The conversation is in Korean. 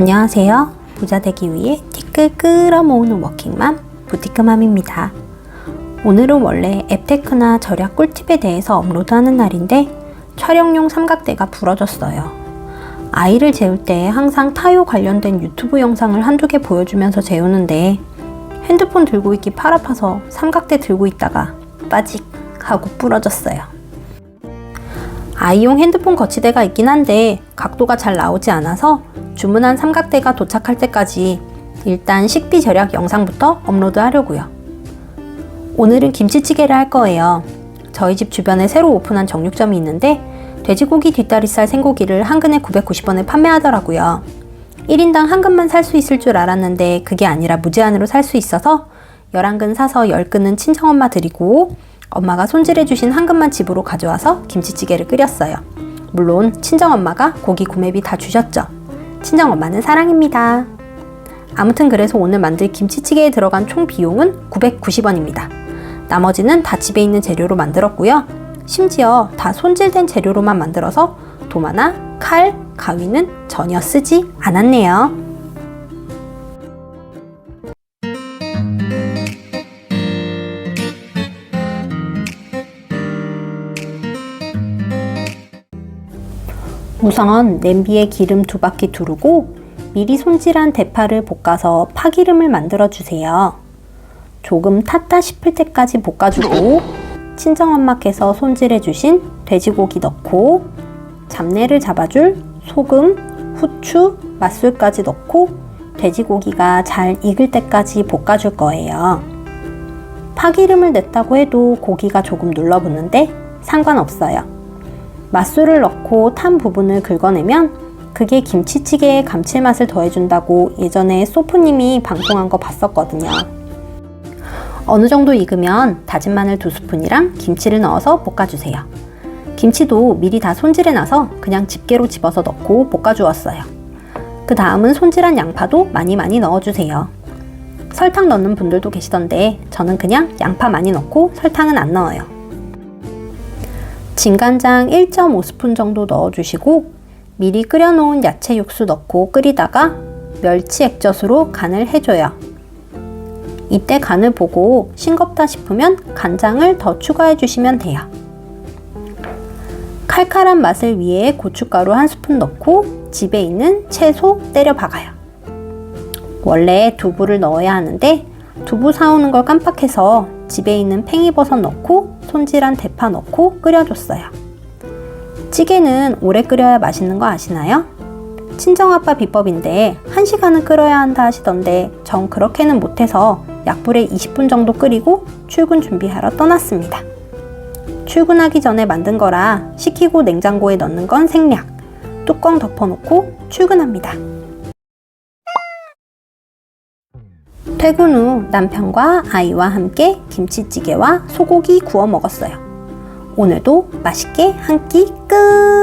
안녕하세요. 부자 되기 위해 티끌 끌어모으는 워킹맘 부티크맘입니다. 오늘은 원래 앱테크나 절약 꿀팁에 대해서 업로드하는 날인데 촬영용 삼각대가 부러졌어요. 아이를 재울 때 항상 타요 관련된 유튜브 영상을 한두 개 보여주면서 재우는데 핸드폰 들고 있기 팔 아파서 삼각대 들고 있다가 빠직 하고 부러졌어요. 아이용 핸드폰 거치대가 있긴 한데 각도가 잘 나오지 않아서 주문한 삼각대가 도착할 때까지 일단 식비 절약 영상부터 업로드 하려고요. 오늘은 김치찌개를 할 거예요. 저희 집 주변에 새로 오픈한 정육점이 있는데 돼지고기 뒷다리살 생고기를 한 근에 990원에 판매하더라고요. 1인당 한 근만 살 수 있을 줄 알았는데 그게 아니라 무제한으로 살 수 있어서 11근 사서 10근은 친정엄마 드리고 엄마가 손질해주신 한 근만 집으로 가져와서 김치찌개를 끓였어요. 물론 친정엄마가 고기 구매비 다 주셨죠. 친정 엄마는 사랑입니다. 아무튼 그래서 오늘 만들 김치찌개에 들어간 총 비용은 990원입니다. 나머지는 다 집에 있는 재료로 만들었고요. 심지어 다 손질된 재료로만 만들어서 도마나 칼, 가위는 전혀 쓰지 않았네요. 우선 냄비에 기름 두 바퀴 두르고 미리 손질한 대파를 볶아서 파기름을 만들어 주세요. 조금 탔다 싶을 때까지 볶아주고 친정엄마께서 손질해 주신 돼지고기 넣고 잡내를 잡아줄 소금, 후추, 맛술까지 넣고 돼지고기가 잘 익을 때까지 볶아줄 거예요. 파기름을 냈다고 해도 고기가 조금 눌러붙는데 상관없어요. 맛술을 넣고 탄 부분을 긁어내면 그게 김치찌개의 감칠맛을 더해준다고 예전에 소프님이 방송한 거 봤었거든요. 어느 정도 익으면 다진 마늘 두 스푼이랑 김치를 넣어서 볶아주세요. 김치도 미리 다 손질해 놔서 그냥 집게로 집어서 넣고 볶아주었어요. 그 다음은 손질한 양파도 많이 많이 넣어주세요. 설탕 넣는 분들도 계시던데 저는 그냥 양파 많이 넣고 설탕은 안 넣어요. 진간장 1.5스푼 정도 넣어주시고 미리 끓여놓은 야채 육수 넣고 끓이다가 멸치 액젓으로 간을 해줘요. 이때 간을 보고 싱겁다 싶으면 간장을 더 추가해 주시면 돼요. 칼칼한 맛을 위해 고춧가루 한 스푼 넣고 집에 있는 채소 때려 박아요. 원래 두부를 넣어야 하는데 두부 사오는 걸 깜빡해서 집에 있는 팽이버섯 넣고 손질한 대파 넣고 끓여줬어요. 찌개는 오래 끓여야 맛있는 거 아시나요? 친정아빠 비법인데 1시간은 끓여야 한다 하시던데 전 그렇게는 못해서 약불에 20분 정도 끓이고 출근 준비하러 떠났습니다. 출근하기 전에 만든 거라 식히고 냉장고에 넣는 건 생략. 뚜껑 덮어놓고 출근합니다. 퇴근 후 남편과 아이와 함께 김치찌개와 소고기 구워 먹었어요. 오늘도 맛있게 한 끼 끝!